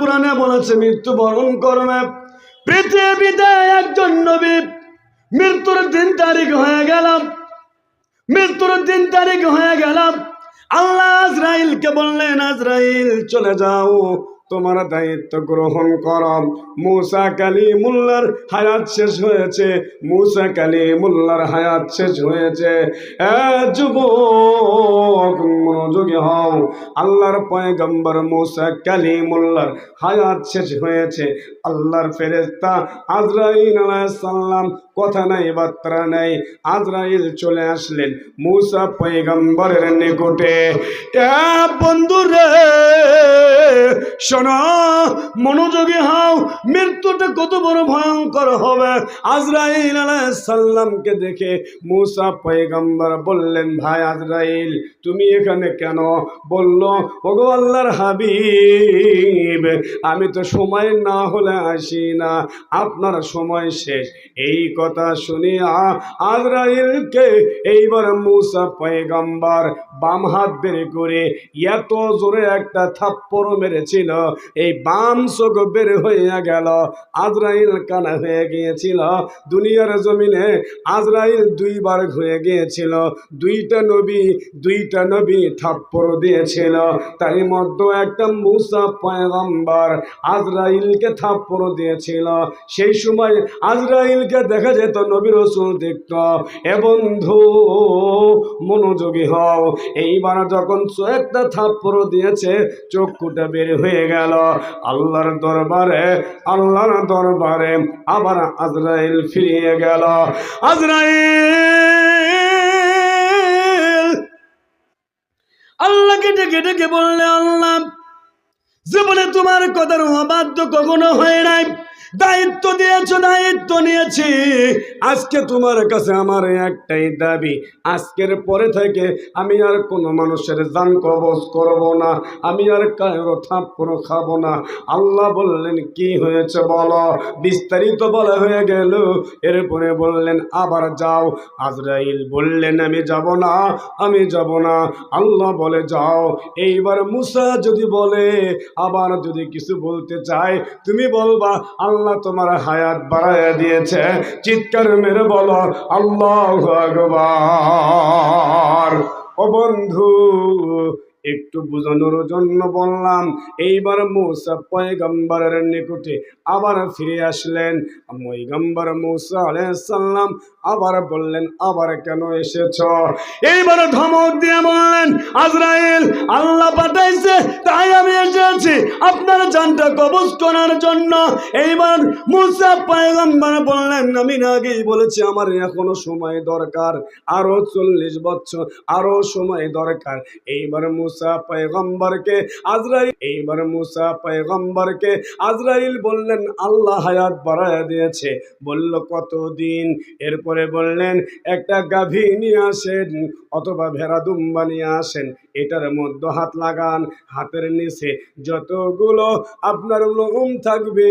কোরআনে বলেছে মৃত্যু বরণ করবে। পৃথিবীতে একজন নবী মৃত্যুর দিন তারিখ হয়ে গেলাম মৃত্যুর দিন তারিখ হয়ে গেলাম আল্লাহ আজরাইলকে বললেন, আজরাইল চলে যাও। তোমার দায়িত্ব গ্রহণ কর। মুসা কালী মুল্লার হায়াত শেষ হয়েছে। মুসা কালী মুল্লার হায়াত শেষ হয়েছে। যুবক, মনোযোগী হও। আল্লাহর পয়গম্বর মুসা কালী মুল্লার হায়াত শেষ হয়েছে। আল্লাহর ফেরেস্তা আজরাইল আলাইসাল্লাম কথা নাই, বার্তা নাই, আজরাইল চলে আসলেন মুসা পয়গম্বরের নিকটে। বন্ধুরে শোনো, মনোযোগী হও, মৃত্যুটা কত বড় ভয়ঙ্কর হবে। আজরাইল সাল্লামকে দেখে মুসা পয়গম্বর বললেন, ভাই আজরাইল, তুমি এখানে কেন? বলল, ওগো আল্লাহর হাবিব, আমি তো সময় না হলে আসি না, আপনার সময় শেষ। এই কথা শুনিয়া আজরাইলকে এইবার মুসা পয়গম্বর বাম হাত বের করে এত জোরে একটা থাপ্পড় মেরেছিল এই বাম চোখ বের হইয়া গেল। আজরাইল কানা হয়ে গিয়েছিল। দুনিয়ার জমিনে আজরাইল দুইবার হয়ে গিয়েছিল। দুইটা নবী দুইটা নবী থাপ্পড় দিয়েছিল। তারই মধ্যে একটা মুসা পয়গম্বর আজরাইলকে থাপ্পড় দিয়েছিল। সেই সময় আজরাইলকে দেখা যেত, নবী রসুল দেখত, এ বন্ধু, মনোযোগী হও। এইবার যখন একটা থাপ্পড় দিয়েছে, চক্ষুটা বের হয়ে গেল আল্লাহর দরবারে আল্লাহর দরবারে আবার আজরাইল ফিরিয়ে গেল। আজরাইল! আল্লাহকে ডেকে ডেকে বললে, আল্লাহ, জীবনে তোমার কথার অবাধ্য কখনো হয় নাই। দায়িত্ব দিয়েছ, দায়িত্ব নিয়েছি। আজকে তোমার কাছে আমার একটাই দাবি, আজকের পরে থেকে আমি আর কোনো মানুষের জান কবজ করব না, আমি আর কারও থাপ্পড় খাব না। আল্লাহ বললেন, কি হয়েছে বলো? বিস্তারিত বলা হয়ে গেল। এরপরে বললেন, আবার যাও। আজরাইল বললেন, আমি যাব না, আমি যাব না। আল্লাহ বলে, যাও। এইবার মুসা যদি বলে, আবার যদি কিছু বলতে চায়, তুমি বলবা আল্লাহ তোমার হায়াত বাড়াইয়া দিয়েছে। চিৎকার মেরে বলো আল্লাহ ভগবান ও বন্ধু একটু বোঝানোর জন্য বললাম, এইবার মৌসা পয়গম্বরের নিকটে আবার ফিরে আসলেন। মৈগম্বর মৌসা আলাইসাল্লাম আবার বললেন, আবার কেন এসেছ? এইবার ধমক দিয়ে বললেন, আজরাইল, আল্লাহ পাঠাইছে, তাই আমি এসেছি। আপনার জানটা কবজ করার জন্য। এইবার মুসা পয়গম্বর বললেন, আমি আগেই বলেছি, আমার এখনও সময় দরকার। আরও চল্লিশ বছর, আরও সময় দরকার। এইবার মুসা পয়গম্বরকে, আজরাইল এইবার মুসা পয়গম্বরকে আজরাইল বললেন, আল্লাহ হায়াত বাড়ায় দিয়েছে। বলল, কতদিন? এরপরে বললেন, একটা গাভী নিয়ে আসেন অথবা ভেড়া দুম্বা নিয়ে আসেন। এটার মধ্যে হাত লাগান, হাতের নিচে যতগুলো আপনার লোম থাকবে,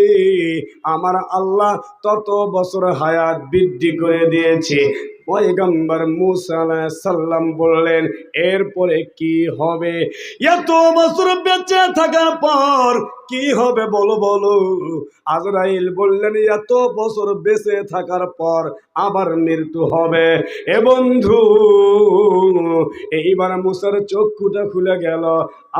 আমার আল্লাহ তত বছর হায়াত বৃদ্ধি করে দিয়েছে। পয়গম্বর মুসা সাল্লাম বললেন, এরপরে কি হবে? এত বছর বেঁচে থাকার পর কি হবে বলো বলো। আজরাইল বললেন, এত বছর বেঁচে থাকার পর আবার মৃত্যু হবে। এ বন্ধু, এইবার মুসার চক্ষুটা খুলে গেল,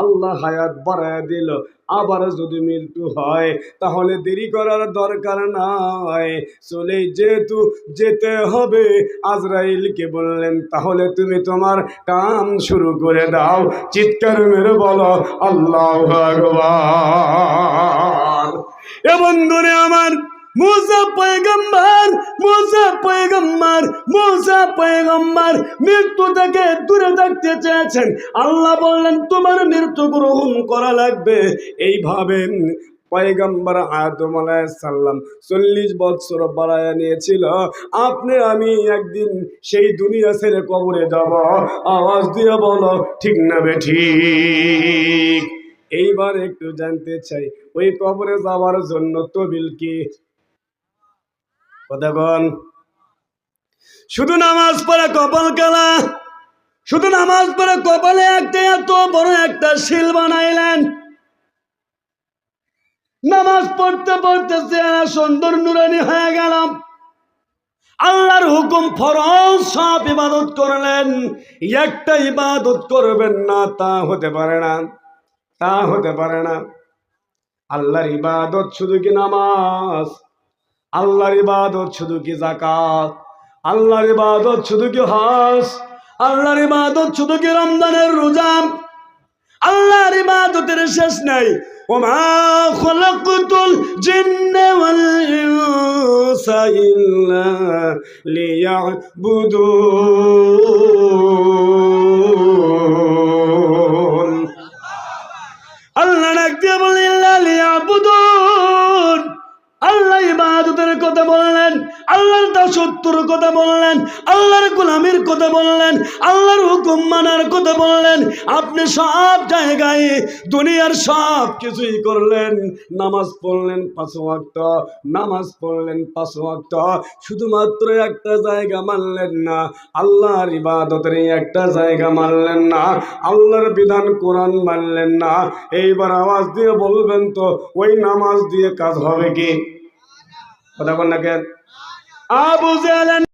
আল্লাহ হায়াত বাড়ায় দিল। আবার যদি মৃত্যু হয়, তাহলে দেরি করার দরকার নাই। চলে যেহেতু যেতে হবে। আজরাইলকে বললেন, তাহলে তুমি তোমার কাম শুরু করে দাও। চিৎকার মেরে বলো, আল্লাহ ভগবান এ বন্ধুরে আমার মুসা পয়গম্বর মুসা পয়গম্বর মুসা পয়গম্বর মৃত্যু থেকে দূরে থাকতে চেয়েছেন। আল্লাহ বললেন, তোমার মৃত্যু গ্রহণ করা লাগবে। এইভাবে পয়গম্বর আদম সাল্লাম চল্লিশ বৎসর বাড়ায় নিয়েছিল। আপনি, আমি একদিন সেই দুনিয়া ছেড়ে কবরে যাব। আওয়াজ দিয়ে বলো, ঠিক না বে এইবার একটু জানতে চাই, ওই কবরে যাওয়ার জন্য তবিল কি? কতক্ষণ শুধু নামাজ পড়ে কপাল কালা, শুধু নামাজ পড়ে কপালে একটা এত বড় একটা শিল বানাইলেন। নামাজ পড়তে পড়তে চেহারা সুন্দর নুরানি হয়ে গেলাম আল্লাহর হুকুম ফরজ, সব ইবাদত করলেন। একটা ইবাদত করবেন না, তা হতে পারে না, তা হতে পারে না। আল্লাহর ইবাদত শুধু কি নামাজ? আল্লাহর ইবাদত শুধু কি জাকাত আল্লাহর ইবাদত শুধু কি হজ? আল্লাহর ইবাদত শুধু কি রমজানের রোজা? আল্লাহর ইবাদতের শেষ নাই। ওমা খলাকুতুল জিন্ন ওয়াল ইনসা ইল্লা দাসত্বর কথা বললেন, আল্লাহর গোলামির কথা বললেন, আল্লাহর হুকুম মানার কথা বললেন, আপনি সব জায়গায় দুনিয়ার সব কিছুই করলেন, নামাজ পড়লেন পাঁচ নামাজ পড়লেন পাঁচ শুধুমাত্র একটা জায়গা মানলেন না, আল্লাহর ইবাদতের একটা জায়গা মানলেন না, আল্লাহর বিধান কোরআন মানলেন না, এইবার আওয়াজ দিয়ে বলবেন তো, ওই নামাজ দিয়ে কাজ হবে কি? কথা বল না কেন? আবু জেলেন